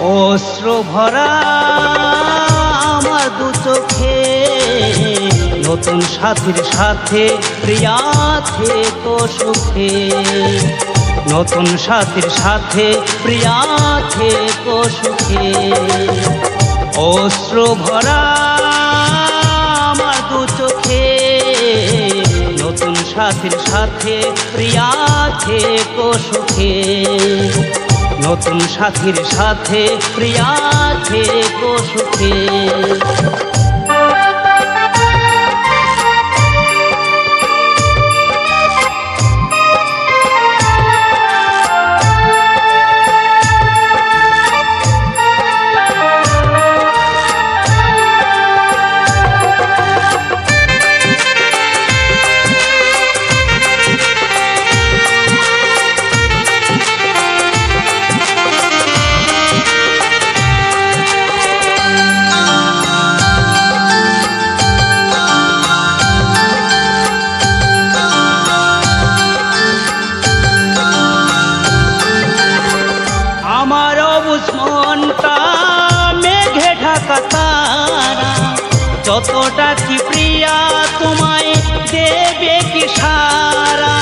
অশ্র ভরা আমার দু চোখে নতুন সাথীর সাথে প্রিয়া থেকো সুখে। নতুন সাথীর সাথে প্রিয়া থেকো সুখে। অশ্র ভরা আমার দু চোখে নতুন সাথীর সাথে প্রিয়া থেকো সুখে। নতুন সাথীর সাথে প্রিয়া থেকো সুখে। যতটা কি প্রিয়া তোমায় দেবে কি সারা?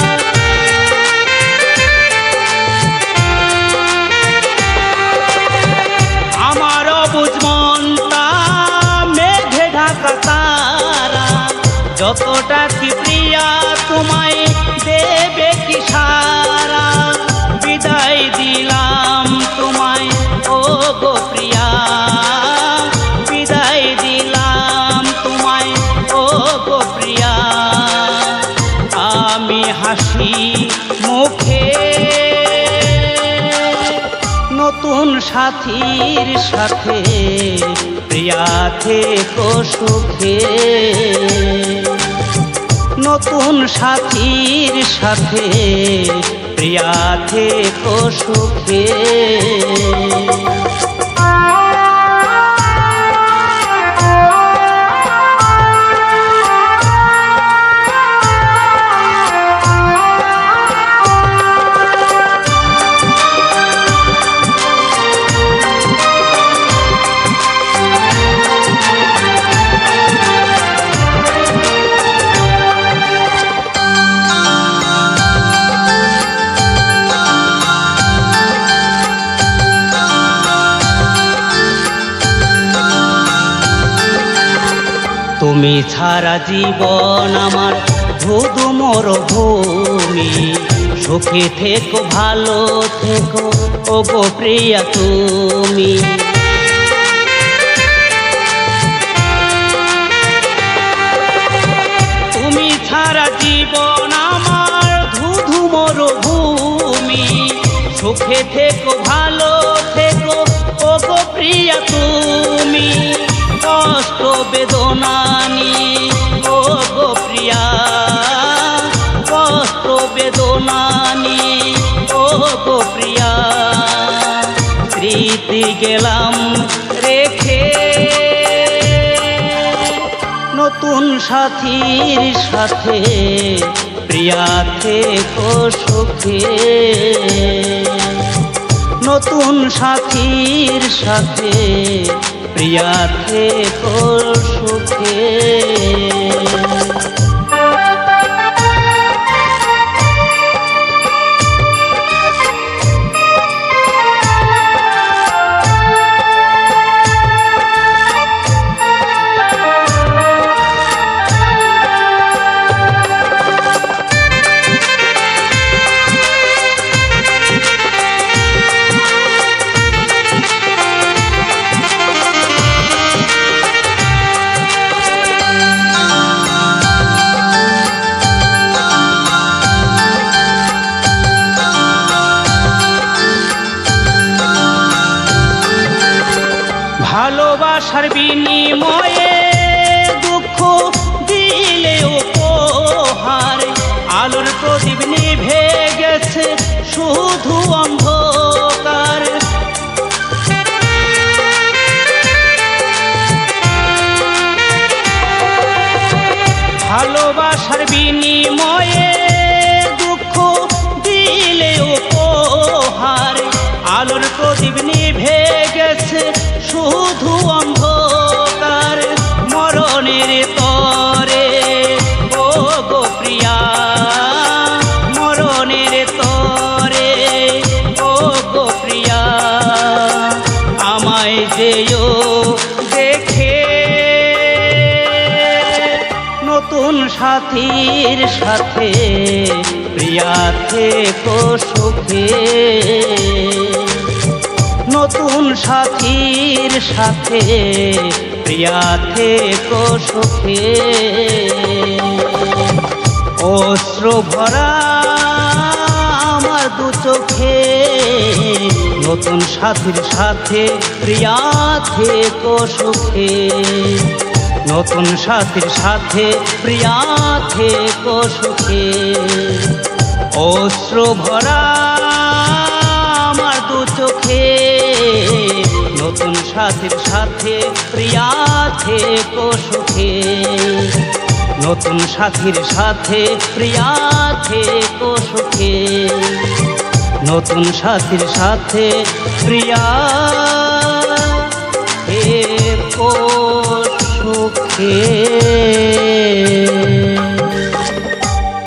যতটা কি প্রিয়া তোমায় দেবে কি সারা? বিদায় দিলাম। সাথীর সাথে প্রিয়া থেকো সুখে। নতুন সাথীর সাথে প্রিয়া থেকো সুখে। তুমি ছাড়া জীবন আমার ধুধু মরুভূমি। সুখে থেকো, ভালো থেকো ও গো প্রিয়া তুমি। তুমি ছাড়া জীবন আমার ধুধু মরুভূমি। সুখে থেকো, ভালো থেকো ও গো প্রিয়া তুমি। কষ্ট বেদনা নিয়ে ও গো প্রিয়া, কষ্ট বেদনা নিয়ে ও গো প্রিয়া, স্মৃতি গেলাম রেখে। নতুন সাথীর সাথে, প্রিয়া থেকো সুখে। নতুন সাথীর সাথে প্রিয়া থেকো সুখে। ভালোবাসার বিনিময়ে দুঃখ দিলে উপহার। আলোর প্রদীপ নিভে গেছে শুধু অন্ধকার সাথীর সাথে, প্রিয়া থেকো সুখে। নতুন সাথীর সাথে, প্রিয়া থেকো সুখে। অস্ত্র ভরা আমার দু চোখে, নতুন সাথীর সাথে, প্রিয়া থেকো সুখে। নতুন সাথীর সাথে, প্রিয়া থেকো সুখে। অস্ত্র ভরা আমার দু চোখে। নতুন সাথীর সাথে, প্রিয়া থেকো সুখে। নতুন সাথীর সাথে, প্রিয়া থেকো সুখে। নতুন সাথীর সাথে, প্রিয়া থেকো আছে